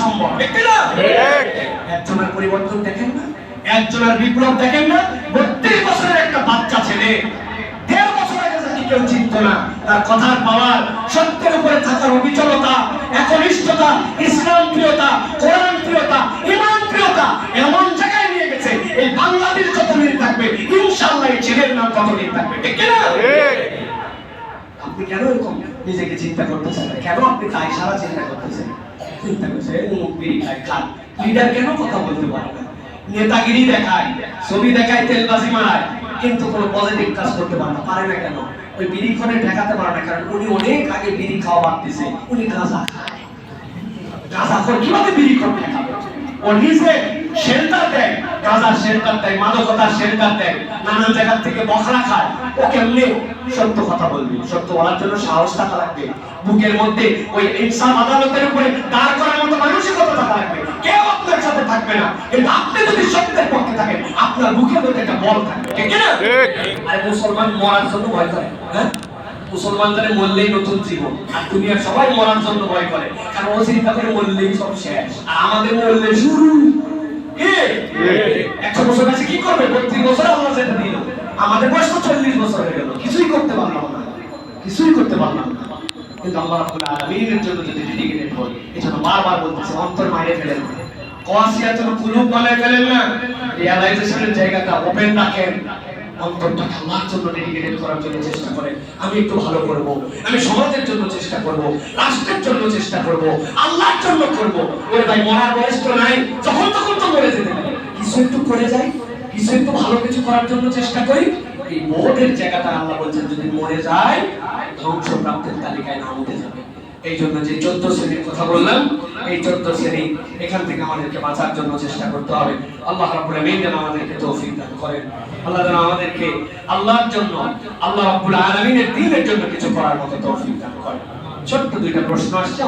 সম্ভব। একজনের পরিবর্তন দেখেন না একজনের বিপ্লব দেখেন না বত্রিশ বছরের একটা বাচ্চা ছেলে। দেড় বছর আগে যাকে কেউ চিনত না তার কথার পাওয়ার সত্যের উপরে থাকার অবিচলতা একনিষ্ঠতা ইসলাম প্রিয়তা কোরআন প্রিয়তা ইমান প্রিয়তা এমন জায়গায় নিয়ে গেছে এই বাংলাদেশ যত দিন থাকবে ইনশাআল্লাহ এই ছেলের নাম তত দিন থাকবে। ঠিক না আপনি কেন এরকম নিজেকে চিন্তা করতেছেন? কেন আপনি তাই সারা চিন্তা করতেছেন? লিডার কেন কথা বলতে পারে নেতাগিরি দেখায়, ছবি দেখায়, তেলবাজি মারায়, কিন্তু কোনো পজিটিভ কাজ করতে পারে না। পারে না কেন? ওই বিড়ি খনে ঠেকাতে পারে না, কারণ উনি অনেক আগে বিড়ি খাওয়া বাড়তেছে উনি গাঁজা খায়। গাঁজাখোর কীভাবে বিড়ি খনে ঠেকাবে? ও নিজে শেল্টার দেয়। দেয় দেয় নানান জায়গা থেকে বখরা খায়। ও কেমনে? সত্য কথা বলবি সত্য বলার জন্য সাহস থাকা লাগবে। বুকের মধ্যে ওই ইনসাফ আদালতের উপরে দাঁড় করার মতো মানসিকতা থাকা লাগবে। কেউ আপনার সাথে থাকবে না। কিন্তু আপনি যদি সত্যের পক্ষে থাকেন আপনার বুকের মধ্যে একটা বল থাকবে। ঠিক না? আর মুসলমান মরার জন্য ভয় করে হ্যাঁ? মুসলমানদের মরলেই নতুন জীবন আর দুনিয়ার সবাই মরার জন্য ভয় করে। কারণ ও চিন্তা করে মরলেই সব শেষ আর আমাদের মরলে শুরু। একশো বছর আছে কি করবে? বত্রিশ বছর আল্লাহ যেটা দিল। আমাদের বয়স তো চল্লিশ বছর হয়ে গেল। কিছুই করতে পারলাম না। কিছুই করতে পারলাম না। কিন্তু আল্লাহ রাব্বুল আলামিনের জন্য যদি ডেডিকেটেড হই এজন্য বারবার বলতেছে অন্তর মাইরে ফেলেন না। কুলুব ফেলেন না? রিয়ালাইজেশনের জায়গাটা ওপেন রাখেন। আল্লাহর জন্য ডেডিকেটেড করার জন্য চেষ্টা করেন। আমি একটু ভালো করব। আমি সমাজের জন্য চেষ্টা করব। রাষ্ট্রের জন্য চেষ্টা করব। আল্লাহর জন্য করব। ওরে ভাই মরার বয়স তো নাই। যখন তখন মরে যেতে কিছু একটু করে যাই, কিছু একটু ভালো কিছু করার জন্য চেষ্টা করি। এই জায়গাটা আল্লাহ বলছেন, যদি মরে যায় ধ্বংস প্রাপ্তের তালিকায় উঠে যাবে এই জন্য যে চোদ্দ শ্রেণির কথা বললাম, এই চোদ্দ শ্রেণি, এখান থেকে আমাদেরকে বাঁচার জন্য চেষ্টা করতে হবে। আল্লাহ আলামিন যেন আমাদেরকে তৌফিক দান করেন। আল্লাহ যেন আমাদেরকে আল্লাহর জন্য, আল্লাহ রাব্বুল আলামিনের দ্বীনের জন্য কিছু করার মতো তৌফিক দান করেন। ছোট্ট দুইটা প্রশ্ন আসছে